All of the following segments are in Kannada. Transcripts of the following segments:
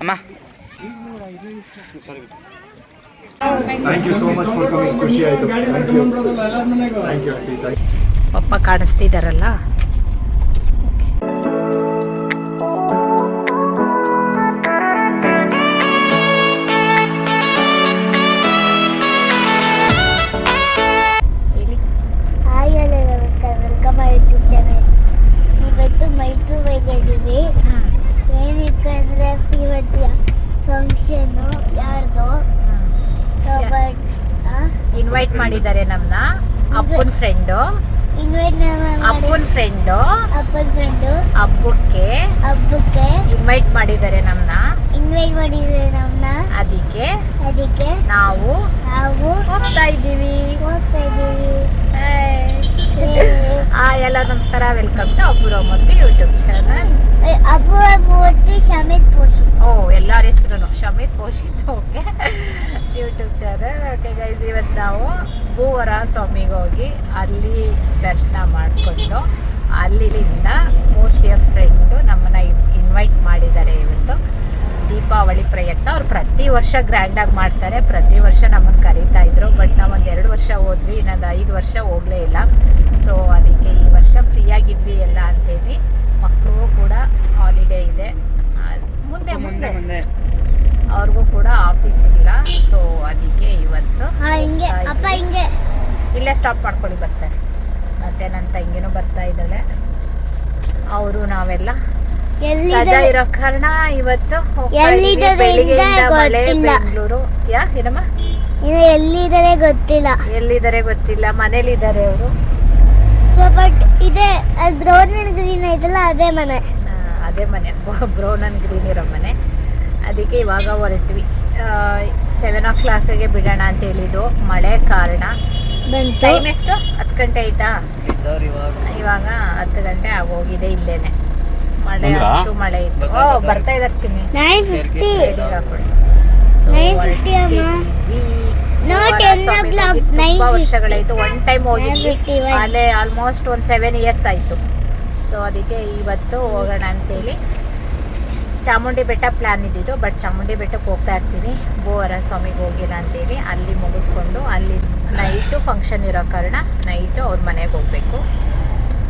ಅಮ್ಮ. Thank you so much for coming ಖುಷಿ ಆಯಿತು. Thank you thank you aunty thank ಪಪ್ಪ ಕಾಣಿಸ್ತಿದಾರಲ್ಲ? ಅಂದರೆ ಇವತ್ತು ಫಂಕ್ಷನ್ನು ಯಾರ್ದು? ಸೊ ಬಟ್ ಇನ್ವೈಟ್ ಮಾಡಿದ್ದಾರೆ ನಮ್ಮನ್ನ ಅಪ್ಪನ ಫ್ರೆಂಡು ಇನ್ವೈಟ್ ಅಪ್ಪನ ಫ್ರೆಂಡು ಅಪ್ಪನ ಫ್ರೆಂಡು ಹಬ್ಬಕ್ಕೆ ಹಬ್ಬಕ್ಕೆ ಇನ್ವೈಟ್ ಮಾಡಿದ್ದಾರೆ ನಮ್ಮನ್ನ ಇನ್ವೈಟ್ ಮಾಡಿದ್ದಾರೆ ನಮ್ಮನ್ನ ಅದಕ್ಕೆ ಅದಕ್ಕೆ ನಾವು ನಾವು ಹೋಗ್ತಾ ಇದ್ದೀವಿ. ಹೋಗ್ತಾ ಇದ್ದೀವಿ. ಆ ಎಲ್ಲ ನಮಸ್ಕಾರ welcome to Apoorva Murthy YouTube channel Apoorva Murthy Shamith Poshi ಓ ಎಲ್ಲರ ಹೆಸರು Shamith Poshith okay YouTube channel okay guys ಇವತ್ತು ನಾವು ಭೂವರ ಸ್ವಾಮಿಗೆ ಹೋಗಿ ಅಲ್ಲಿ ದರ್ಶನ ಮಾಡಿಕೊಂಡು ಅಲ್ಲಿಂದ ಮೂರ್ತಿಯ ಫ್ರೆಂಡು ನಮ್ಮನ್ನ ಇನ್ವೈಟ್ ಮಾಡಿದ್ದಾರೆ ಇವತ್ತು. ದೀಪಾವಳಿ ಪ್ರಯತ್ನ. ಅವ್ರು ಪ್ರತಿ ವರ್ಷ ಗ್ರ್ಯಾಂಡಾಗಿ ಮಾಡ್ತಾರೆ. ಪ್ರತಿ ವರ್ಷ ನಮ್ಮನ್ನು ಕರೀತಾ ಇದ್ರು. ಬಟ್ ನಾವು ಒಂದು ಎರಡು ವರ್ಷ ಹೋದ್ವಿ. ಇನ್ನೊಂದು ಐದು ವರ್ಷ ಹೋಗಲೇ ಇಲ್ಲ. ಸೊ ಅದಕ್ಕೆ ಈ ವರ್ಷ ಫ್ರೀಯಾಗಿದ್ವಿ ಎಲ್ಲ ಅಂತೇಳಿ ಮಕ್ಕಳು ಕೂಡ ಹಾಲಿಡೇ ಇದೆ. ಮುಂದೆ ಮುಂದೆ ಅವ್ರಿಗೂ ಕೂಡ ಆಫೀಸ್ ಇಲ್ಲ. ಸೊ ಅದಕ್ಕೆ ಇವತ್ತು ಹಾ ಹಿಂಗೆ. ಅಪ್ಪ ಇದ್ವಿ. ಹಿಂಗೆ. ಇಲ್ಲೇ ಸ್ಟಾಪ್ ಮಾಡ್ಕೊಳ್ಳಿ ಬರ್ತಾರೆ. ಮತ್ತೆ ನನ್ನ ತಂಗಿನೂ ಬರ್ತಾ ಇದ್ದಾಳೆ. ಅವರು ನಾವೆಲ್ಲ ರಜಾ ಇರೋ ಕಾರಣ ಇವತ್ತು. ಬೆಂಗಳೂರು. ಯಾ ಏನಮ್ಮ? ಇನ್ನು ಎಲ್ಲಿದ್ದಾರೆ ಗೊತ್ತಿಲ್ಲ. ಎಲ್ಲಿದ್ದಾರೆ ಗೊತ್ತಿಲ್ಲ. ಮನೇಲಿದ್ದಾರೆ ಅವರು. ಸೊ ಬಟ್ ಇದೆ ಬ್ರೌನ್ ಅಂಡ್ ಗ್ರೀನ್ ಇದೆಲ್ಲ ಅದೇ ಮನೆ. ಅದೇ ಮನೆ. ಬ್ರೌನ್ ಅಂಡ್ ಗ್ರೀನ್ ಇರೋ ಮನೆ. ಅದಕ್ಕೆ ಇವಾಗ ಹೊರಟ್ವಿ. ಸೆವೆನ್ ಓ ಕ್ಲಾಕಿಗೆ ಬಿಡೋಣ ಅಂತ ಹೇಳಿದ್ದು. ಮಳೆ ಕಾರಣ. ಟೈಮ್ ಎಷ್ಟು? ಹತ್ತು ಗಂಟೆ ಆಯ್ತಾ? ಇವಾಗ ಹತ್ತು ಗಂಟೆ ಆಗೋಗಿದೆ ಇಲ್ಲೇನೆ. ಮಳೆ ಅಷ್ಟು ಮಳೆ ಇತ್ತು. ಓ ಬರ್ತಾ ಇದಾರೆ ಚಿನ್ನಿ. ನೈನ್ ಫಿಫ್ಟಿ ನೈನ್ ಹಾಕೊಳ್ಳಿ 9:50 ಅಮ್ಮ. ಹೊರಟಿದ್ವಿ. No, ಕುಮಾರ 10 ಸ್ವಾಮಿಗೆ ತುಂಬಾ ವರ್ಷಗಳಾಯ್ತು. ಒನ್ ಟೈಮ್ ಹೋಗಿದ್ವಿ 9:51. ಅಲ್ಲೇ ಆಲ್ಮೋಸ್ಟ್ ಒಂದು ಸೆವೆನ್ ಇಯರ್ಸ್ ಆಯಿತು. ಸೊ ಅದಕ್ಕೆ ಇವತ್ತು ಹೋಗೋಣ ಅಂತೇಳಿ. ಚಾಮುಂಡಿ ಬೆಟ್ಟ ಪ್ಲ್ಯಾನ್ ಇದ್ದಿದ್ದು ಬಟ್ ಚಾಮುಂಡಿ ಬೆಟ್ಟಕ್ಕೆ ಹೋಗ್ತಾ ಇರ್ತೀವಿ ಬೋವರ ಸ್ವಾಮಿಗೆ ಹೋಗಿಲ್ಲ ಅಂತೇಳಿ. ಅಲ್ಲಿ ಮುಗಿಸ್ಕೊಂಡು ಅಲ್ಲಿ ನೈಟು ಫಂಕ್ಷನ್ ಇರೋ ಕಾರಣ ನೈಟು ಅವ್ರ ಮನೆಗೆ ಹೋಗಬೇಕು.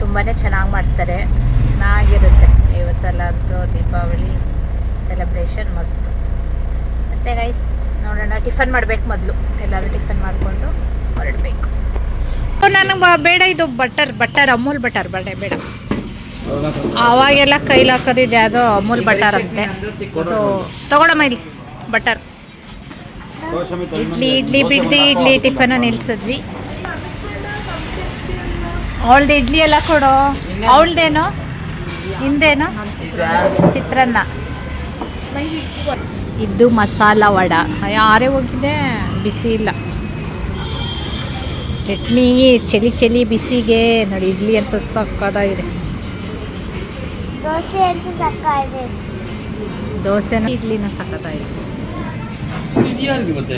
ತುಂಬಾ ಚೆನ್ನಾಗಿ ಮಾಡ್ತಾರೆ. ಚೆನ್ನಾಗಿರುತ್ತೆ. ಈ ಸಲ ಅಂತೂ ದೀಪಾವಳಿ ಸೆಲೆಬ್ರೇಷನ್ ಮಸ್ತು. ಅಷ್ಟೇ ಗೈಸ್ ನೋಡೋಣ ಟಿಫನ್ ಮಾಡಬೇಕು ಮೊದಲು. ಎಲ್ಲರೂ ಟಿಫನ್ ಮಾಡಿಕೊಂಡು ಹೊರಡಬೇಕು. ನನಗೆ ಬೇಡ ಇದು ಬಟರ್ ಬಟರ್ ಅಮೂಲ್ ಬಟರ್ ಬೇಡ ಬೇಡ. ಅವಾಗೆಲ್ಲ ಕೈಲಿ ಹಾಕೋದಿದೆ ಅದು ಅಮೂಲ್ ಬಟರ್ ಅಂತೆ. ಸೊ ತಗೊಳಮ್ಮ ಇಲ್ಲಿ ಬಟರ್ ಇಡ್ಲಿ ಇಡ್ಲಿ ಬಿಡ್ಲಿ ಇಡ್ಲಿ ಟಿಫನ್ ನಿಲ್ಸಿದ್ವಿ. ಅವಳ್ದು ಇಡ್ಲಿ ಎಲ್ಲ ಕೊಡು? ಅವಳ್ದೇನು? ಹಿಂದೇನು? ಚಿತ್ರಾನ್ನ. ಇದು ಮಸಾಲ ವಡ. ಯಾರೇ ಹೋಗಿದೆ. ಬಿಸಿ ಇಲ್ಲ. ಚಟ್ನಿ ಚಳಿ ಚಲಿ ಬಿಸಿಗೆ. ನೋಡಿ ಇಡ್ಲಿ ಅಂತ ಸಕ್ಕದಾಗಿದೆ ದೋಸೆ ಇಡ್ಲಿನ ಸಕ್ಕ ಇದೆ ದೋಸೆನ ಇಡ್ಲಿನ ಸಕ್ಕದಾಗಿದೆ ಇದ್ಯಾರಿಗೆ ಮತ್ತೆ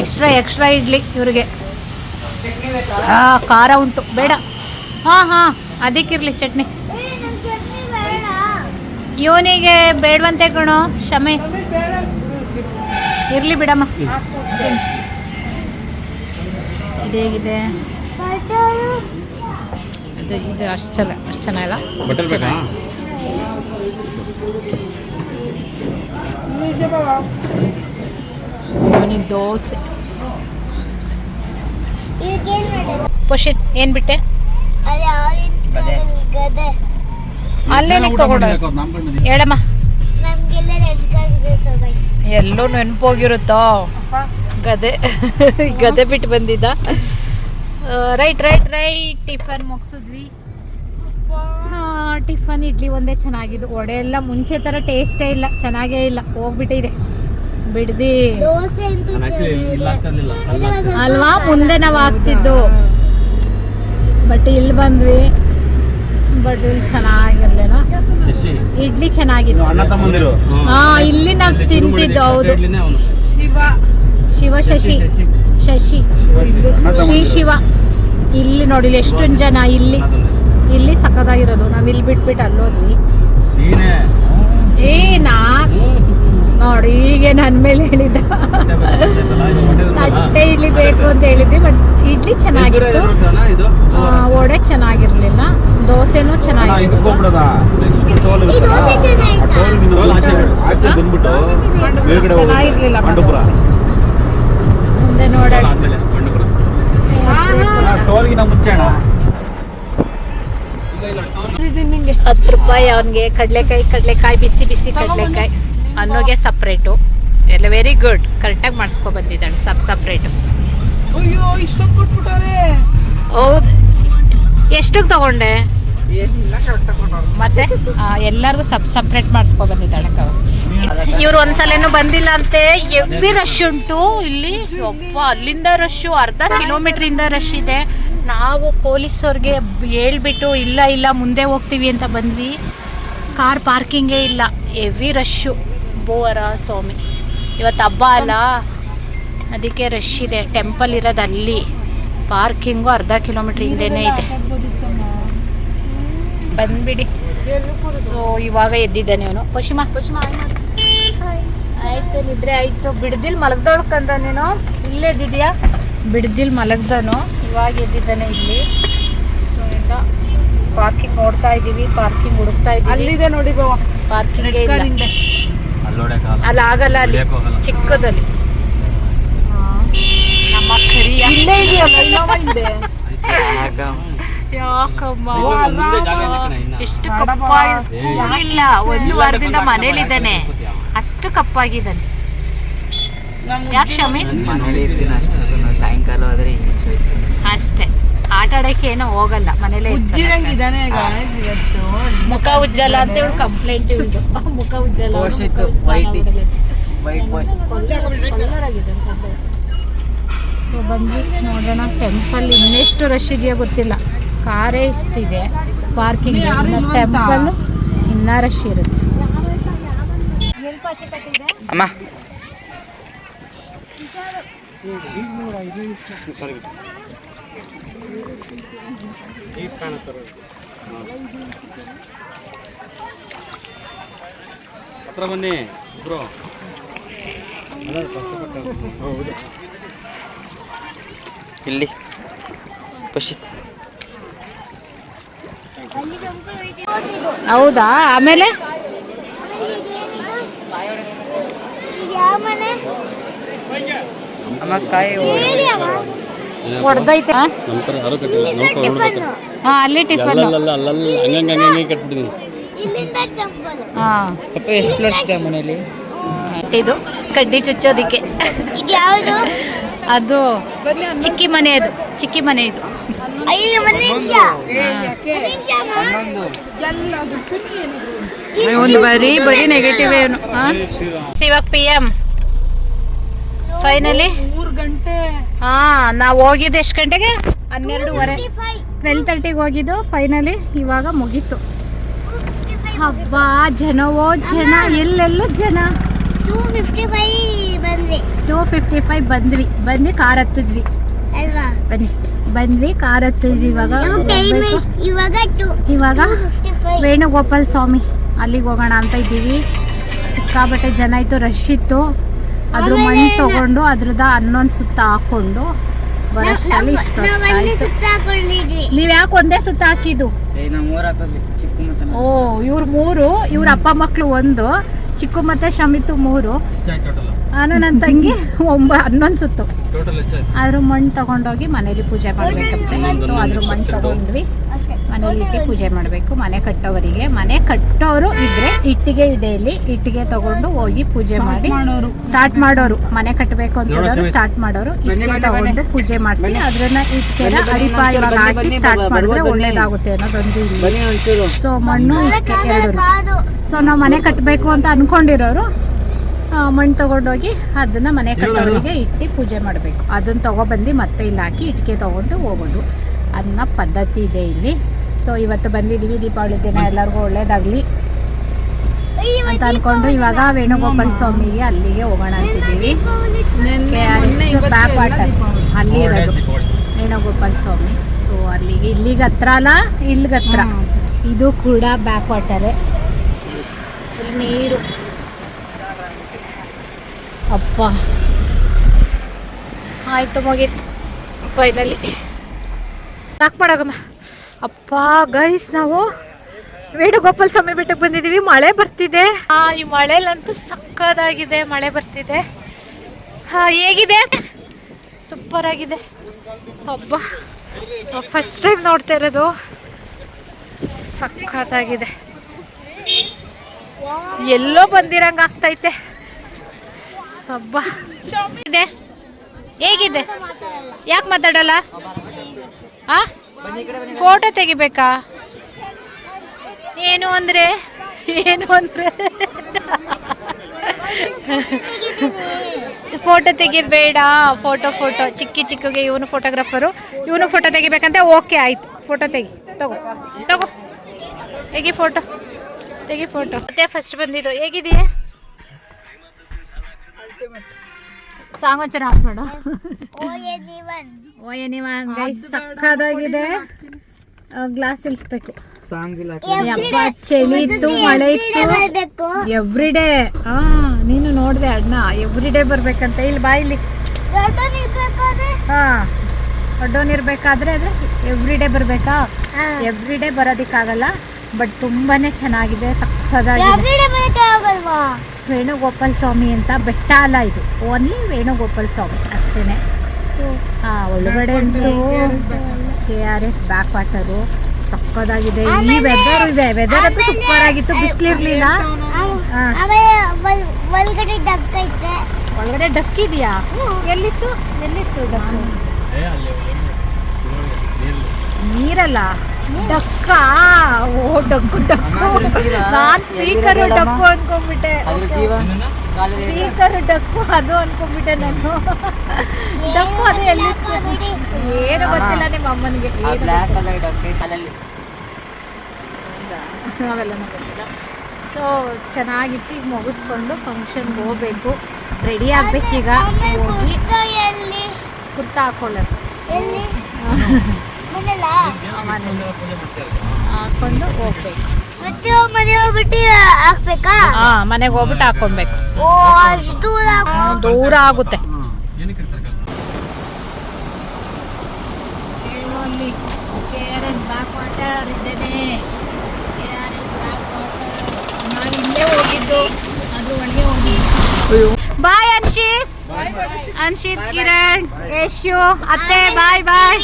ಎಕ್ಸ್ಟ್ರಾ ಎಕ್ಸ್ಟ್ರಾ ಇಡ್ಲಿ ಇವ್ರಿಗೆ. ಹಾ ಖಾರ ಉಂಟು. ಬೇಡ. ಹಾ ಹಾ ಅದಕ್ಕಿರ್ಲಿ ಚಟ್ನಿ. ಇವನಿಗೆ ಬೇಡವಂತೆ ಕಣೋ ಕ್ಷಮೆ. ಇರ್ಲಿ ಬಿಡಮ್ಮ. ಇದೇಗಿದೆ ಇದು ಹೇಗಿದೆ? ಇದು ಇದು ಅಷ್ಟು ಚಲ ಅಷ್ಟು ಚೆನ್ನಾಗಿಲ್ಲ ಬೇಕಾ? ದೋಸೆ. ಪುಷಿತ್, ಏನ್ ಬಿಟ್ಟೆ? ತಗೊಂಡು. ಹೇಳಮ್ಮ. ಎಲ್ಲೋ ನೆನಪೋಗಿರುತ್ತೋ? ಗದೆ. ಗದೆ ಬಿಟ್ಟು ಬಂದಿದ್ದ. Right right right. ಟಿಫನ್ ಮುಗಿಸಿದ್ವಿ. ಟಿಫನ್, ಇಡ್ಲಿ ಒಂದೇ ಚೆನ್ನಾಗಿದ್ದು. ವಡೆ ಎಲ್ಲ ಮುಂಚೆ ಥರ ಟೇಸ್ಟೇ ಇಲ್ಲ. ಚೆನ್ನಾಗೇ ಇಲ್ಲ. ಹೋಗ್ಬಿಟ್ಟಿದೆ. ಬಿಡ್ದಿ. ಅಲ್ವಾ ಮುಂದೆ ನಾವು ಆಗ್ತಿದ್ದು ಬಟ್ ಇಲ್ಲಿ ಬಂದ್ವಿ. ಬಟ್ ಇಲ್ಲಿ ಚೆನ್ನಾಗಿರ್ಲಿಲ್ಲ. ಇಡ್ಲಿ ಚೆನ್ನಾಗಿತ್ತು. ಹಾ ಇಲ್ಲಿ ನಾವು ತಿಂತಿದ್ದು ಹೌದು. ಶಿವ. ಶಿವ ಶಶಿ ಶಶಿ. ಶ್ರೀ ಶಿವ. ಇಲ್ಲಿ ನೋಡಿಲ್ಲ ಎಷ್ಟೊಂದು ಜನ ಇಲ್ಲಿ. ಇಲ್ಲಿ ಸಕ್ಕದಾಗಿರೋದು ನಾವು ಇಲ್ಲಿ ಬಿಟ್ಬಿಟ್ಟು ಅಲ್ಲೋದ್ವಿ. ಏನಾ ಏ ನಾ ನೋಡಿ ಈಗ ನನ್ನ ಮೇಲೆ ಹೇಳಿದ್ದ. ತಟ್ಟೆ ಇಡ್ಲಿ ಬೇಕು ಅಂತ ಹೇಳಿದ್ವಿ ಬಟ್ ಇಡ್ಲಿ ಚೆನ್ನಾಗಿತ್ತು. ವಡೆ ಚೆನ್ನಾಗಿರ್ಲಿಲ್ಲ ದೋಸೆನೂ ಚೆನ್ನಾಗಿತ್ತು. ಚೆನ್ನಾಗಿರ್ಲಿಲ್ಲ ಮುಂದೆ ನೋಡೋಣ. ಹತ್ತು ರೂಪಾಯಿ ಅವನಿಗೆ ಕಡಲೆಕಾಯಿ ಕಡಲೆಕಾಯಿ ಬಿಸಿ ಬಿಸಿ ಕಡಲೆಕಾಯಿ. ಅನ್ನೋಗೆ ಸಪ್ರೇಟು ಎಲ್ಲ ವೆರಿ ಗುಡ್ ಕರೆಕ್ಟಾಗಿ ಮಾಡಿಸ್ಕೊ ಬಂದಿದ್ದಾಳೆ ಸಬ್ ಸಪ್ರೇಟು ಹೌದು. ಎಷ್ಟಕ್ಕೆ ತಗೊಂಡೆ? ಮತ್ತೆ? ಎಲ್ಲರಿಗೂ ಸಬ್ ಸಪ್ರೇಟ್ ಮಾಡಿಸ್ಕೊ ಬಂದಿದ್ದಾಳೆ ಇವ್ರು ಒಂದ್ಸಲೇನು ಬಂದಿಲ್ಲ ಅಂತೆ. ಎವ್ರಿ ರಶ್ ಉಂಟು. ಇಲ್ಲಿ ಒಬ್ಬ ಅಲ್ಲಿಂದ ರಶ್ಶು ಅರ್ಧ ಕಿಲೋಮೀಟರ್ ಇಂದ ರಶ್ ಇದೆ. ನಾವು ಪೊಲೀಸವ್ರಿಗೆ ಹೇಳ್ಬಿಟ್ಟು ಇಲ್ಲ ಇಲ್ಲ ಮುಂದೆ ಹೋಗ್ತೀವಿ ಅಂತ ಬಂದ್ವಿ. ಕಾರ್ ಪಾರ್ಕಿಂಗೇ ಇಲ್ಲ. ಎವಿ ರಶ್ಶು ಬೋವರ ಸ್ವಾಮಿ ಇವತ್ತು ಹಬ್ಬ ಅಲ್ಲ? ಅದಕ್ಕೆ ರಶ್ ಇದೆ. ಟೆಂಪಲ್ ಇರೋದು ಅಲ್ಲಿ. ಪಾರ್ಕಿಂಗು ಅರ್ಧ ಕಿಲೋಮೀಟ್ರ್ ಹಿಂದೆನೇ ಇದೆ. ಬಂದ್ಬಿಡಿ. ಸೊ ಇವಾಗ ಎದ್ದಿದ್ದಾನೆ ಅವನು. ಪಶ್ಚಿಮ ಪಶ್ಚಿಮ ಆಯ್ತು ನಿದ್ರೆ ಆಯ್ತು. ಬಿಡ್ದಿಲ್ ಮಲಗ್ದೊಳ್ಕಂದ ನೀನು ಇಲ್ಲೇ ಎದ್ದಿದ್ಯಾ? ಬಿಡ್ದಿಲ್ ಮಲಗ್ದನು? ಇವಾಗ ಎದ್ದಿದ್ದಾನೆ ಇಲ್ಲಿ. ಈಗ ಪಾರ್ಕಿಂಗ್ ನೋಡ್ತಾ ಇದೀವಿ. ಪಾರ್ಕಿಂಗ್ ಹುಡುಕ್ತಾ ಇದೀವಿ. ಅಲ್ಲಿದೆ ನೋಡಿ ಬಾವ. ಪಾರ್ಕಿಂಗ್ ಅಲ್ಲಿ ಆಗಲ್ಲ ಅಲ್ಲಿ. ಚಿಕ್ಕದಲ್ಲಿ. ಇಲ್ಲೇ ಇದೆಯಲ್ಲ ಇಲ್ಲವ ಹಿಂದೆ ಯಾಕಮ್ಮ. ಎಷ್ಟು ಕಪ್ಪ ಇಲ್ಲ ಒಂದು ವಾರದಿಂದ ಮನೇಲಿದ್ದಾನೆ. ಅಷ್ಟು ಕಪ್ಪಾಗಿದ್ದಾನೆ ಯಾಕೆ ಶಮಿ? ಸಾಯಂಕಾಲ ಆದ್ರೆ ಅಷ್ಟೇ. ಆಟ ಆಡಕ್ಕೆ ಏನೋ ಹೋಗಲ್ಲ ಮನೇಲೆ ಇದ್ದಾನೆ ಇವತ್ತು. ಮುಖ ಉಜ್ಜಲ ಅಂತ ಹೇಳಿ ಕಂಪ್ಲೇಂಟ್ ಮುಖ ಉಜ್ಜಲ ಸೊ ಬಂದು ನೋಡೋಣ. ಟೆಂಪಲ್ ಇನ್ನೆಷ್ಟು ರಶ್ ಇದೆಯೋ ಗೊತ್ತಿಲ್ಲ. ಕಾರೇ ಇಷ್ಟಿದೆ. ಪಾರ್ಕಿಂಗ್ ಟೆಂಪಲ್ ಇನ್ನ ರಶ್ ಇರುತ್ತೆ. ಅಮ್ಮ. ಹತ್ರ ಬನ್ನಿ ಬ್ರೋ. ಇಲ್ಲಿ. ಖುಷಿ ಹೌದಾ? ಆಮೇಲೆ? ಅಮ್ಮ ಕಾಯಿ ಹೊಡೆದೈತೆ. ಹಾ? ಅಲ್ಲಿ ಟಿಫನ್ ಹಾಂ. ಎಷ್ಟು ಮನೇಲಿ? ಇದು ಕಡ್ಡಿ ಚುಚ್ಚೋದಿಕ್ಕೆ. ಇದು ಯಾವುದು? ಅದು ಚಿಕ್ಕಿ ಮನೆ ಅದು ಚಿಕ್ಕಿ ಮನೆ ಇದು. ಒಂದು ಬರೀ ಬರೀ ನೆಗೆಟಿವ್ ಏನು ಇವಾಗ ಪಿ ಎಂ ಫೈನಲಿ ಮೂರು ಗಂಟೆ. ಹಾ ನಾವು ಹೋಗಿದ್ದು ಎಷ್ಟು ಗಂಟೆಗೆ? ಹನ್ನೆರಡುವರೆ. 55, ಟ್ವೆಲ್ ತರ್ಟಿಗೆ ಹೋಗಿದ್ದು ಫೈನಲಿ ಇವಾಗ ಮುಗೀತು. 55, ಹಬ್ಬ ಜನವೋ ಜನ ಎಲ್ಲೆಲ್ಲೂ ಜನ. 255 ಬಂದ್ವಿ. ಟೂ ಫಿಫ್ಟಿ ಫೈವ್ ಬಂದ್ವಿ ಬಂದು ಕಾರ್ ಹತ್ತಿದ್ವಿ. ಅಲ್ವಾ? ಬನ್ನಿ. ಬಂದ್ವಿ ಕಾರ್ ಹತ್ತಿದ್ವಿ ಇವಾಗ. ಇವಾಗ ಟು ಇವಾಗ 255 ವೇಣುಗೋಪಾಲ್ ಸ್ವಾಮಿ. ಅಲ್ಲಿಗೆ ಹೋಗೋಣ ಅಂತ ಇದ್ದೀವಿ. ಸಿಕ್ಕಾಬಟ್ಟೆ ಜನ ಇತ್ತು ರಶ್ ಇತ್ತು. ಅದ್ರ ಮಣ್ಣು ತಗೊಂಡು ಅದ್ರದ ಹನ್ನೊಂದು ಸುತ್ತ ಹಾಕೊಂಡು ಬರೋಷ್ಟಲ್ಲಿ ಇಷ್ಟ ನಾವು ಒಂದೇ ಸುತ್ತ ಹಾಕೊಂಡಿದ್ವಿ. ನೀವ್ ಯಾಕೆ ಒಂದೇ ಸುತ್ತ ಹಾಕಿದ್ದು? ಓ ಇವ್ರ ಮೂರು ಇವ್ರ ಅಪ್ಪ ಮಕ್ಕಳು ಒಂದು ಚಿಕ್ಕು ಮತ್ತೆ ಶಮಿತು ಮೂರು. ನಾನು ನನ್ನ ತಂಗಿ ಒಂಬ ಹನ್ನೊಂದು ಸುತ್ತು. ಅದ್ರ ಮಣ್ಣು ತಗೊಂಡೋಗಿ ಮನೇಲಿ ಪೂಜೆ ಮಾಡ್ಬೇಕಂತೆ. ಸೊ ಅದ್ರ ಮಣ್ಣು ತಗೊಂಡ್ವಿ. ಇಟ್ಟು ಪೂಜೆ ಮಾಡಬೇಕು ಮನೆ ಕಟ್ಟೋವರಿಗೆ. ಮನೆ ಕಟ್ಟೋರು ಇದ್ರೆ ಇಟ್ಟಿಗೆ ಇದೆ ಇಲ್ಲಿ. ಇಟ್ಟಿಗೆ ತಗೊಂಡು ಹೋಗಿ ಪೂಜೆ ಮಾಡಿ ಸ್ಟಾರ್ಟ್ ಮಾಡೋರು. ಮನೆ ಕಟ್ಟಬೇಕು ಅಂತ ಹೇಳೋರು ಸ್ಟಾರ್ಟ್ ಮಾಡೋರು. ಇಟ್ಟಿಗೆ ತಗೊಂಡು ಪೂಜೆ ಮಾಡಿಸಿ. ಅದ್ರನ್ನ ಇಟ್ಟಿಗೆ ಅಡಿಪಾಯ ಹಾಕಿ ಸ್ಟಾರ್ಟ್ ಮಾಡಿದ್ರೆ ಒಳ್ಳೇದಾಗುತ್ತೆ ಅನ್ನೋದೊಂದು ಇಲ್ಲಿ ಸೊ ಮಣ್ಣು ಇಟ್ಟಿಗೆ ಎರಡು ಸೊ ನಾವು ಮನೆ ಕಟ್ಟಬೇಕು ಅಂತ ಅನ್ಕೊಂಡಿರೋರು ಮಣ್ಣು ತಗೊಂಡೋಗಿ ಅದನ್ನ ಮನೆ ಕಟ್ಟೋರಿಗೆ ಇಟ್ಟು ಪೂಜೆ ಮಾಡಬೇಕು. ಅದನ್ನ ತಗೊಬಂದು ಮತ್ತೆ ಇಲ್ಲಿ ಹಾಕಿ ಇಟ್ಟಿಗೆ ತಗೊಂಡು ಹೋಗೋದು. ಅದನ್ನ ಪದ್ಧತಿ ಇದೆ ಇಲ್ಲಿ. ಸೊ ಇವತ್ತು ಬಂದಿದ್ದೀವಿ ದೀಪಾವಳಿ ದಿನ ಎಲ್ಲರಿಗೂ ಒಳ್ಳೇದಾಗಲಿ ಅಂತ ಅನ್ಕೊಂಡು ಇವಾಗ ವೇಣುಗೋಪಾಲ್ ಸ್ವಾಮಿಗೆ ಅಲ್ಲಿಗೆ ಹೋಗೋಣ ಅಂತಿದ್ದೀವಿ. Backwater. ಅಲ್ಲಿ ಇರೋದು ವೇಣುಗೋಪಾಲ್ ಸ್ವಾಮಿ. ಸೊ ಸೊ ಅಲ್ಲಿಗೆ ಇಲ್ಲಿಗೆ ಹತ್ರ ಅಲ್ಲ ಇಲ್ಲಿಗೆ ಹತ್ರ ಇದು ಕೂಡ ಬ್ಯಾಕ್ ವಾಟರೇ. ಫುಲ್ ನೀರು. ಅಪ್ಪ. ಆಯ್ತು ಮುಗೀತು ಫೈನಲಿ ಪ್ಯಾಕ್ ಮಾಡಾಗಮ್ಮ ಅಪ್ಪ ಗೈಸ್ ನಾವು ವೇಣುಗೋಪಾಲ ಸ್ವಾಮಿ ಬೆಟ್ಟಕ್ಕೆ ಬಂದಿದ್ದೀವಿ. ಮಳೆ ಬರ್ತಿದೆ. ಈ ಮಳೆಲಂತೂ ಸಕ್ಕದಾಗಿದೆ ಮಳೆ ಬರ್ತಿದೆ. ಹಾ ಹೇಗಿದೆ? ಸೂಪರ್ ಆಗಿದೆ. ಹಬ್ಬ ಫಸ್ಟ್ ಟೈಮ್ ನೋಡ್ತಾ ಇರೋದು. ಸಕ್ಕತ್ತಾಗಿದೆ. ಎಲ್ಲೋ ಬಂದಿರಂಗ ಆಗ್ತೈತೆ. ಸಬ್ಬ. ಇದೆ. ಹೇಗಿದೆ? ಯಾಕೆ ಮಾತಾಡಲ್ಲ? ಆ? ಫೋಟೋ ತೆಗಿಬೇಕಾ? ಏನು ಅಂದ್ರೆ? ಏನು ಅಂದ್ರೆ? ಫೋಟೋ ತೆಗಿಬೇಡ. ಫೋಟೋ ಫೋಟೋ ಚಿಕ್ಕಿ ಚಿಕ್ಕಗೆ ಇವನು ಫೋಟೋಗ್ರಾಫರು ಇವನು ಫೋಟೋ ತೆಗಿಬೇಕಂತ ಓಕೆ ಆಯ್ತು. ಫೋಟೋ ತೆಗಿ, ತಗೋ. ತಗೋ. ತೆಗಿ ಫೋಟೋ ತೆಗಿ ಫೋಟೋ ಮತ್ತೆ ಫಸ್ಟ್ ಬಂದಿದ್ದು ಹೇಗಿದೆಯಾ? ಸಾಂಗ್ ಒಂಚೂರು ಆಫ್ ಮಾಡು ಓ ಎನಿವನ್ ಗೈಸ್ ಸಕ್ಕದಾಗಿದೆ. ಗ್ಲಾಸ್ ಇಳಿಸ್ಬೇಕು. ಯಪ್ಪ ಚಳಿ ಇತ್ತು ಮಳೆ ಇತ್ತು. Every day. ಹಾ ನೀನು ನೋಡ್ದೆ ಅಣ್ಣ ಎವ್ರಿ ಡೇ ಬರ್ಬೇಕಂತ. ಇಲ್ಲಿ ಬಾ ಇಲ್ಲಿ. ಹಾ ದೊಡ್ಡವನ್ ಇರ್ಬೇಕಾದ್ರೆ ಆದ್ರೆ ಎವ್ರಿ ಡೇ ಬರ್ಬೇಕಾ? ಎವ್ರಿ ಡೇ ಬರೋದಕ್ಕಾಗಲ್ಲ ಬಟ್ ತುಂಬಾನೇ ಚೆನ್ನಾಗಿದೆ ಸಕ್ಕದಾಗಿದೆ. ಎವ್ರಿಡೇ ಬರಕ್ಕೆ ಆಗಲ್ವಾ? ವೇಣುಗೋಪಾಲ್ ಸ್ವಾಮಿ ಅಂತ ಬೆಟ್ಟ ಅಲ್ಲ ಇದು. ಓನ್ಲಿ ವೇಣುಗೋಪಾಲ್ ಸ್ವಾಮಿ ಅಷ್ಟೇನೆ ಹಾ ಒಳಗಡೆ ಅಂತೂ K R S back water ಸಕ್ಕದಾಗಿದೆ. ಈ ವೆದರ್ ಇದೆ. ವೆದರ್ ಅಂತೂ ಸೂಪರ್ ಆಗಿತ್ತು. ಬಿಸಿಲಿರ್ಲಿಲ್ಲ. ಒಳಗಡೆ ಡಕ್ ಐತೆ ಒಳಗಡೆ ಡಕ್ ಇದೆಯಾ ಎಲ್ಲಿತ್ತು? ಎಲ್ಲಿತ್ತು ಡಕ್ಕು ನೀರಲ್ಲ. ಡಕ್ಕ. ಓ ಡಕ್ಕು ಡಕ್ಕು. ನಾನ್ ಸ್ಪೀಕರ್ ಡಕ್ಕು ಅನ್ಕೊಂಡ್ಬಿಟ್ಟೆ ಸ್ಪೀಕರ್ ಡಕ್ಕು ಅದು ಅನ್ಕೊಂಡ್ಬಿಟ್ಟೆ ನಾನು. ಡಕ್ಕು ಅದು ಎಲ್ಲಿತ್ತು ಏನು ಗೊತ್ತಿಲ್ಲ ನಿಮ್ಮ ಅಮ್ಮನಿಗೆ. ಗೊತ್ತಿಲ್ಲ ಸೊ ಚೆನ್ನಾಗಿತ್ತು. ಈಗ ಮುಗಿಸ್ಕೊಂಡು ಫಂಕ್ಷನ್ಗೆ ಹೋಗ್ಬೇಕು. ರೆಡಿ ಆಗ್ಬೇಕೀಗ. ಹೋಗಿ ಎಲ್ಲಿ? ಕುರ್ತಾ ಹಾಕೊಳ್ಳೋದು. ಹಾಕೊಂಡು ಹೋಗ್ಬೇಕು. ಮತ್ತೆ ಮನೆ ಹೋಗ್ಬಿಟ್ಟು ಹಾಕ್ಬೇಕಾ? ಹಾ ಮನೆಗೆ ಹೋಗ್ಬಿಟ್ಟು ಹಾಕೊಬೇಕು ಓ ಅಷ್ಟು ದೂರ ದೂರ ಆಗುತ್ತೆ. K R S backwater ಇದ್ದೇನೆ. K R S backwater ನಾವು ಇಲ್ಲೇ ಹೋಗಿದ್ದು ಅದ್ರ ಒಳಗೆ ಹೋಗಿ. ಬಾಯ್ ಅನ್ಶಿತ್. ಅನ್ಶಿತ್ ಕಿರಣ್ ಯಶು ಅತ್ತೆ ಬಾಯ್ ಬಾಯ್.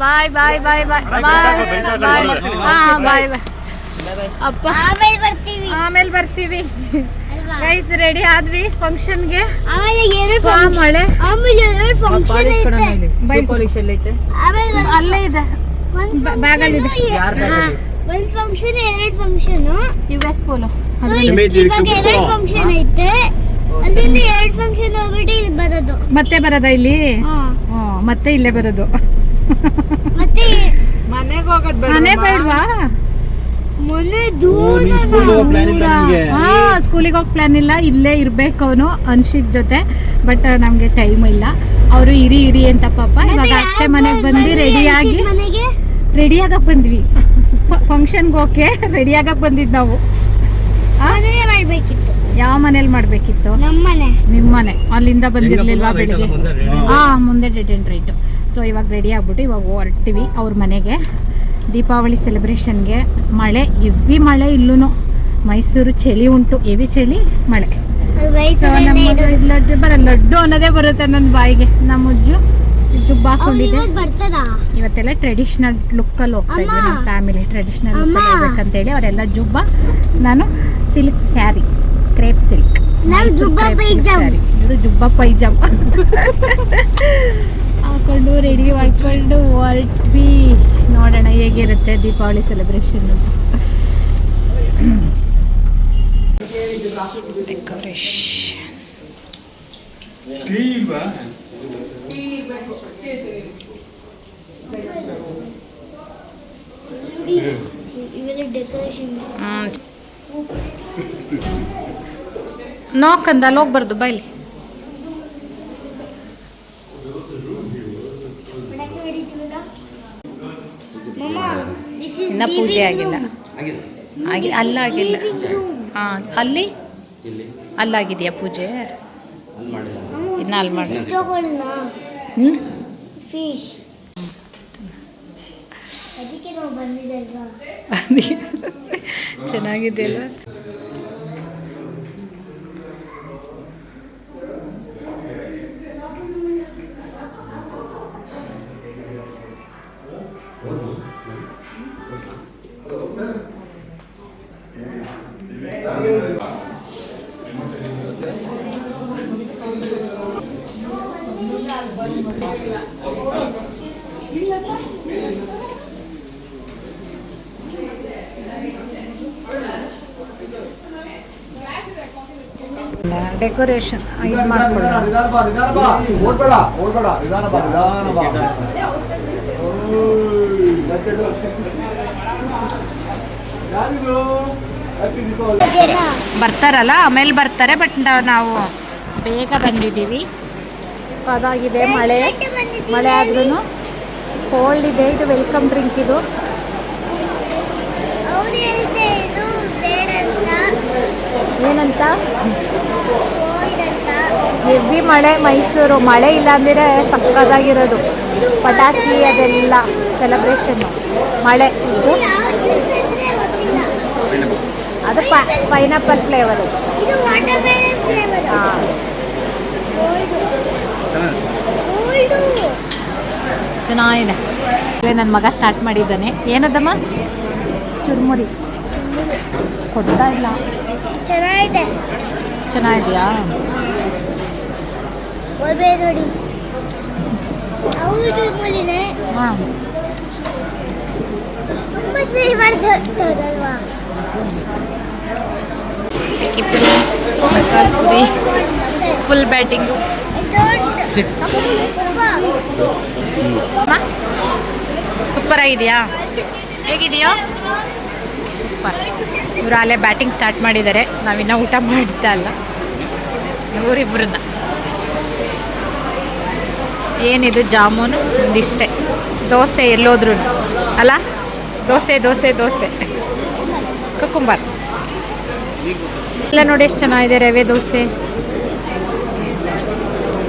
ಬಾಯ್ ಬಾಯ್ ಬಾಯ್ ಬಾಯ್ ಬಾಯ್ ಬಾಯ್ ಹಾ ಬಾಯ್ ಬಾಯ್ ಅಪ್ಪ. ಆಮೇಲೆ ಬರ್ತೀವಿ. ಆಮೇಲೆ ಬರ್ತೀವಿ. ಗೈಸ್ ರೆಡಿ ಆದ್ವಿ ಫಂಕ್ಷನ್ಗೆ ಮಳೆ. ಅಲ್ಲೇ ಇದೆ. ಒಂದ್ ಬ- function bag ಅಲ್ಲಿ ಇದೆ. ಯಾರ್ bag ಅಲ್ಲಿ? ಒಂದ್ ಫಂಕ್ಷನ್ ಎರಡು ಫಂಕ್ಷನ್ ಯು ಎಸ್ ಪೋಲು ಇವಾಗ ಎರಡು ಫಂಕ್ಷನ್ ಐತೆ. ಅಲ್ಲಿಂದ ಎರಡು ಫಂಕ್ಷನ್ ಹೋಗ್ಬಿಟ್ಟು ಇಲ್ಲಿ ಬರೋದು. ಮತ್ತೆ ಬರೋದಾ ಇಲ್ಲಿ? ಮತ್ತೆ ಇಲ್ಲೇ ಬರೋದು. ಮತ್ತೆ ಮನೆಗೆ ಹೋಗೋದ್ ಬೇಡ ಮನೆ ಬೇಡವಾ ಮೊನ್ನೆ ದೂರ ಹಾ ಸ್ಕೂಲಿಗೆ ಹೋಗಿ ಪ್ಲಾನ್ ಇಲ್ಲ. ಇಲ್ಲೇ ಇರ್ಬೇಕು ಅವನು ಅನ್ಶಿತ್ ಜೊತೆ. ಬಟ್ ನಮ್ಗೆ ಟೈಮ್ ಇಲ್ಲ. ಅವರು ಇರಿ ಇರಿ ಅಂತ ಪಾಪ. ಇವಾಗ ಅತ್ತೆ ಮನೆಗೆ ಬಂದು ರೆಡಿಯಾಗಿ ಆಗಕ್ ಬಂದ್ವಿ. ಫಂಕ್ಷನ್ಗೆ ಓಕೆ ರೆಡಿ ಆಗಕ್ ಬಂದಿದ್ ನಾವು. ಮಾಡ್ಬೇಕಿತ್ತು. ಯಾವ ಮನೇಲಿ ಮಾಡ್ಬೇಕಿತ್ತು? ನಿಮ್ಮನೆ. ನಿಮ್ಮ ಮನೆ ಅಲ್ಲಿಂದ ಬಂದಿರ್ಲಿಲ್ವಾ ಬೆಳಿಗ್ಗೆ? ಹಾ ಮುಂದೆ ಡೆಡ್ ಅಂಡ್ ರೈಟು ಸೊ ಇವಾಗ ರೆಡಿ ಆಗ್ಬಿಟ್ಟು ಇವಾಗ ಹೊರಟಿವಿ ಅವ್ರ ಮನೆಗೆ. ದೀಪಾವಳಿ ಸೆಲೆಬ್ರೇಷನ್ಗೆ ಮಳೆ ಹೆವಿ ಮಳೆ ಇಲ್ಲೂ ಮೈಸೂರು ಚಳಿ ಉಂಟು ಹೆವಿ ಚಳಿ ಮಳೆ. ಸೊ ಲಡ್ಡು ಬರ ಲಡ್ಡು ಅನ್ನೋದೇ ಬರುತ್ತೆ ನನ್ನ ಬಾಯಿಗೆ. ನಮ್ಮ ಉಜ್ಜು ಜುಬ್ಬ ಹಾಕೊಂಡಿದೆ ಇವತ್ತೆಲ್ಲ ಟ್ರೆಡಿಷ್ನಲ್ ಲುಕ್ಕಲ್ಲಿ ಹೋಗ್ತಾ ಇದ್ವಿ. ನಮ್ಮ ಫ್ಯಾಮಿಲಿ ಟ್ರೆಡಿಷನಲ್ ಲುಕ್ ಹೋಗ್ಬೇಕಂತೇಳಿ ಅವರೆಲ್ಲ ಜುಬ್ಬ ನಾನು ಸಿಲ್ಕ್ ಸ್ಯಾರಿ ಕ್ರೇಪ್ ಸಿಲ್ಕ್ ಜುಬ್ಬ ಪೈಜಾಮ್. ಮಾಡಿಕೊಂಡು ರೆಡಿ ಮಾಡಿಕೊಂಡು ಹೊರಟ್ವಿ ನೋಡೋಣ ಹೇಗಿರುತ್ತೆ ದೀಪಾವಳಿ ಸೆಲೆಬ್ರೇಷನ್ ನೋಕಂದಲ್ಲಿ ಹೋಗ್ಬಾರ್ದು ಬೈಲಿ ಇನ್ನ ಪೂಜೆ ಆಗಿಲ್ಲ. ಆಗಿ ಅಲ್ಲಾಗಿಲ್ಲ. ಹಾ. ಹಾಂ ಅಲ್ಲಿ ಅಲ್ಲಾಗಿದೆಯಾ ಪೂಜೆ? ಇನ್ನ ಅಲ್ಲಿ ಮಾಡಿ ಚೆನ್ನಾಗಿದೆ ಹ್ಞೂ ಫಿಶ್. Deepavali. ಜನ ಬರ್ತಾರಲ್ಲ ಆಮೇಲೆ ಬರ್ತಾರೆ ಬಟ್ ನಾವು ಬೇಗ ಬಂದಿದ್ದೀವಿ. ಅದಾಗಿದೆ ಮಳೆ. ಮಳೆ ಆದ್ರೂ ಕೋಲ್ಡ್ ಇದೆ ಇದು ವೆಲ್ಕಮ್ ಡ್ರಿಂಕ್ ಇದು. ಇದು ಏನಂತ? ಹೆವಿ ಮಳೆ ಮೈಸೂರು. ಮಳೆ ಇಲ್ಲ ಅಂದರೆ ಸಕ್ಕದಾಗಿರೋದು ಪಟಾಕಿ ಅದೆಲ್ಲ ಸೆಲೆಬ್ರೇಷನ್ ಮಳೆ ಇದು ಅದು ಪೈನಾಪಲ್ ಫ್ಲೇವರು ಚೆನ್ನಾಗಿದೆ. ನನ್ನ ಮಗ ಸ್ಟಾರ್ಟ್ ಮಾಡಿದ್ದಾನೆ. ಏನದಮ್ಮ? ಚುರ್ಮುರಿ. ಕೊಡ್ತಾ ಇಲ್ಲ. ಚೆನ್ನಾಗಿದೆ. ಚೆನ್ನಾಗಿದೆಯಾ? ನೋಡಿ. ಹಾಂ. Full batting super. ಆಗಿದೆಯಾ ಹೇಗಿದೆಯಾ? ಸೂಪರ್. ಇವರು ಅಲ್ಲೇ ಬ್ಯಾಟಿಂಗ್ ಸ್ಟಾರ್ಟ್ ಮಾಡಿದ್ದಾರೆ. ನಾವಿನ್ನ ಊಟ ಮಾಡ್ತಾ ಇಲ್ಲ ಇವರಿಬ್ಬರನ್ನ ಏನಿದು ಜಾಮೂನು? ಒಂದಿಷ್ಟೇ. ದೋಸೆ ಎಲ್ಲೋದ್ರೂ. ಅಲ್ಲ? ದೋಸೆ ದೋಸೆ ದೋಸೆ. ಕುಕುಂಬರ್ ಎಲ್ಲ ನೋಡಿ ಎಷ್ಟು ಚೆನ್ನಾಗಿದೆ ರವೆ ದೋಸೆ.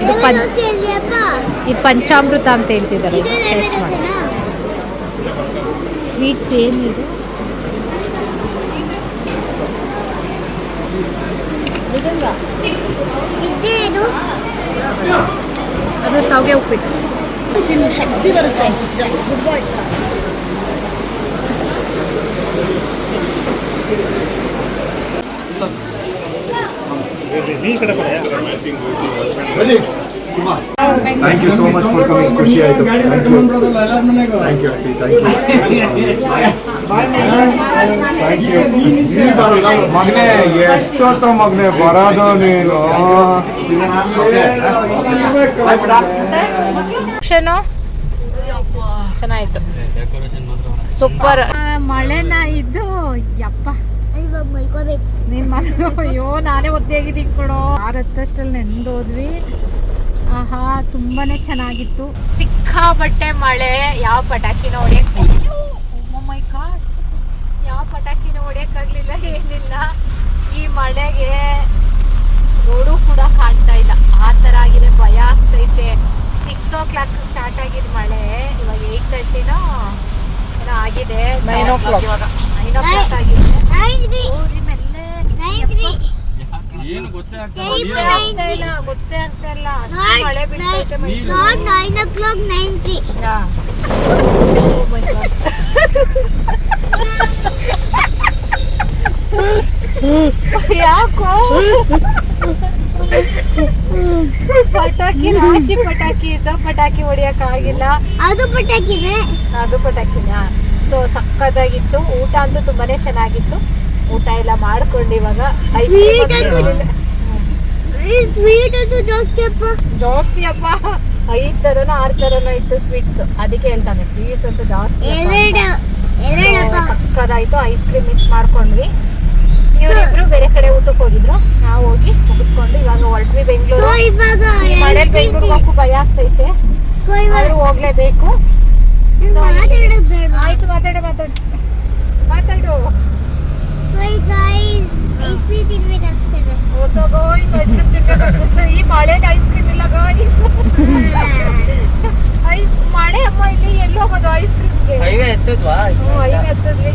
ಇದು ಇದು ಪಂಚಾಮೃತ ಅಂತ ಹೇಳ್ತಿದ್ದಾರೆ. ಟೇಸ್ಟ್ ಮಾಡಿ. ಸ್ವೀಟ್ಸ್ ಏನಿದು? ಇದು ಅದು ಸಾವಿಗೆ ಉಪ್ಪಿಟ್ಟು ಶಕ್ತಿ ಬರುತ್ತೆ ಬನ್ನಿ, Suma. Thank you so much for coming. ಖುಷಿ ಆಯ್ತು thank you thank you thank you ಮಗನೇ ಎಷ್ಟೊತ್ತ ಮಗನೆ ಬರೋದು ನೀನು? ಚೆನ್ನಾಯ್ತು ಸೂಪರ್. ಮಳೆನ ಇದ್ದು ಯಪ್ಪ. ನಿನ್ ಮನೆ ಅಯ್ಯೋ ನಾನೇ ಕೊಡೋ. ಆರು ಹತ್ತಷ್ಟಲ್ಲಿ ನೆಂದೋದ್ವಿ ಆಹಾ ತುಂಬಾನೇ ಚೆನ್ನಾಗಿತ್ತು. ಸಿಕ್ಕಾಪಟ್ಟೆ ಮಳೆ ಯಾವ ಪಟಾಕಿ ಯಾವ ಪಟಾಕಿನ ಹೊಡಿಯಕ್ಕಾಗ್ಲಿಲ್ಲ ಏನಿಲ್ಲ. ಈ ಮಳೆಗೆ ರೋಡು ಕೂಡ ಕಾಣ್ತಾ ಇಲ್ಲ. ಆ ಥರ ಆಗಿದೆ ಭಯ ಆಗ್ತೈತೆ. ಸಿಕ್ಸ್ ಓ ಕ್ಲಾಕ್ ಸ್ಟಾರ್ಟ್ ಆಗಿದ್ ಮಳೆ ಇವಾಗ ಏಯ್ಟ್ ತರ್ಟಿನೋ ಏನೋ ಆಗಿದೆ. ನೈನ್ ಓ ಕ್ಲಾಕ್ ಆಗಿದೆ. ನೈನ್ ಏನು ಗೊತ್ತೇ ಆಗ್ತಾ ಇಲ್ಲ. ಗೊತ್ತೇ ಆಗ್ತಾ ಇಲ್ಲ. ಅಷ್ಟು ಮಳೆ ಬೀಳ್ತೈತೆ Mysuru. Nine o'clock nine three. ಯಾಕೋ? ಪಟಾಕಿ ರಾಶಿ ಪಟಾಕಿ ಇದ್ದ ಪಟಾಕಿ ಹೊಡಿಯಕ್ ಆಗಿಲ್ಲ. ಅದು ಪಟಾಕಿನೇ. ಅದು ಪಟಾಕಿನ? ಸೊ ಸಕ್ಕತ್ತಾಗಿತ್ತು. ಊಟ ಅಂತೂ ತುಂಬಾನೇ ಚೆನ್ನಾಗಿತ್ತು. ಊಟ ಎಲ್ಲ ಮಾಡ್ಕೊಂಡು ಇವಾಗ ಐಸ್ ಜಾಸ್ತಿ ಅಪ್ಪ. ಜಾಸ್ತಿ ಅಪ್ಪ. ಐದ್ ತರನೋ ಆರ್ ತರನೋ ಇತ್ತು ಸ್ವೀಟ್ಸ್ ಅದಕ್ಕೆ ಹೇಳ್ತಾನೆ ಸ್ವೀಟ್ಸ್ ಅಂತ ಜಾಸ್ತಿ ಸಕ್ಕದಾಯ್ತು ಐಸ್ ಕ್ರೀಮ್ ಮಿಕ್ಸ್ ಮಾಡ್ಕೊಂಡ್ವಿ. ಇವರಿಬ್ರು ಬೇರೆ ಕಡೆ ಊಟಕ್ಕೆ ಹೋಗಿದ್ರು. ನಾವು ಹೋಗಿ ಮುಗಿಸ್ಕೊಂಡು ಇವಾಗ ಹೊರಟ್ವಿ ಸೊ ಬೆಂಗಳೂರು ಹೊಸ ಗಾಯ್ಸ್ ಐಸ್ ಕ್ರೀಮ್ ತಿನ್ಬೇಕು ಈ ಮಳೆಗೆ ಐಸ್ ಕ್ರೀಮ್ ಇಲ್ಲ ಗಾಯ್ಸ್ ಐಸ್ ಮಳೆ ಅಮ್ಮ ಇಲ್ಲಿ ಎಲ್ಲೋ ಹೋಗೋದು ಐಸ್ ಕ್ರೀಮ್ಗೆ ಹೈವೇ ಎತ್ತದ್ವಾ ಹ್ಞೂ ಹೈವೇ ಎತ್ತದ್ಲಿ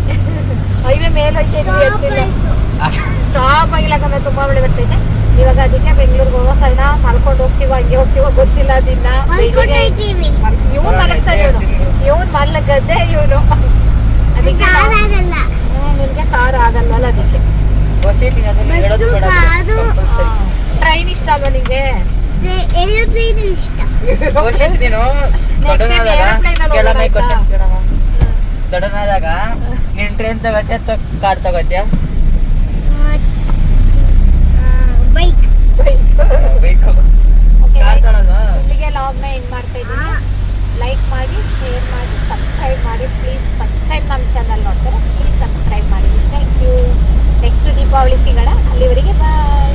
ಹೈವೇ ಮೇಲೆ ಐತೆ ಎತ್ತಿಲ್ಲ ಸ್ಟಾಪ್ ಆಗಿಲ್ಲ ಕಮ್ಮಿ ತುಂಬ ಮಳೆ ಬರ್ತೈತೆ ಇವಾಗ ಅದಕ್ಕೆ ಬೆಂಗಳೂರಿಗೆ ಹೋಗೋ ಕಾರಣ ಮಲ್ಕೊಂಡು ಹೋಗ್ತೀವ ಹಂಗೆ ಹೋಗ್ತೀವ ಗೊತ್ತಿಲ್ಲ ದಿನ. ಇವನ್ ಮಲಗ್ತಾನೆ ಇವನು ಇವನ್ ಗದ್ದೆ ಇವನು ಅದಕ್ಕೆ ಕಾರ್ ಆಗಲ್ಲ ನಿನ್ಗೆ ಕಾರ್ ಆಗಲ್ವಲ್ಲ ಅದಕ್ಕೆ ಟ್ರೈನ್ ಇಷ್ಟ ಅಲ್ವಾ ನಿಮಗೆ? ಏರೋಪ್ಲೇನ್ ಇಷ್ಟ? ದೊಡ್ಡನಾದಾಗ ನಿನ್ ಟ್ರೈನ್ ತಗೋತ್ಯಾ ಕಾರ್ ತಗೋತ್ಯಾ? ಬೈಕ್ ಬೈಕ್ ಕಾರ್ ತಗೊಳಲ್ವಾ? ಇಲ್ಲಿಗೆ ಲಾಗ್ನ ಎಂಡ್ ಮಾಡ್ತಾ ಇದ್ದೀನಿ. ಲೈಕ್ ಮಾಡಿ ಶೇರ್ ಮಾಡಿ ಸಬ್ಸ್ಕ್ರೈಬ್ ಮಾಡಿ ಪ್ಲೀಸ್ ಫಸ್ಟ್ ಟೈಮ್ ನಮ್ಮ ಚಾನಲ್ ನೋಡ್ತಾರೆ ಪ್ಲೀಸ್ ಸಬ್ಸ್ಕ್ರೈಬ್ ಮಾಡಿ. ಥ್ಯಾಂಕ್ ಯು ನೆಕ್ಸ್ಟ್ ದೀಪಾವಳಿ ಸಿಗೋಣ. ಅಲ್ಲಿವರೆಗೆ ಬಾಯ್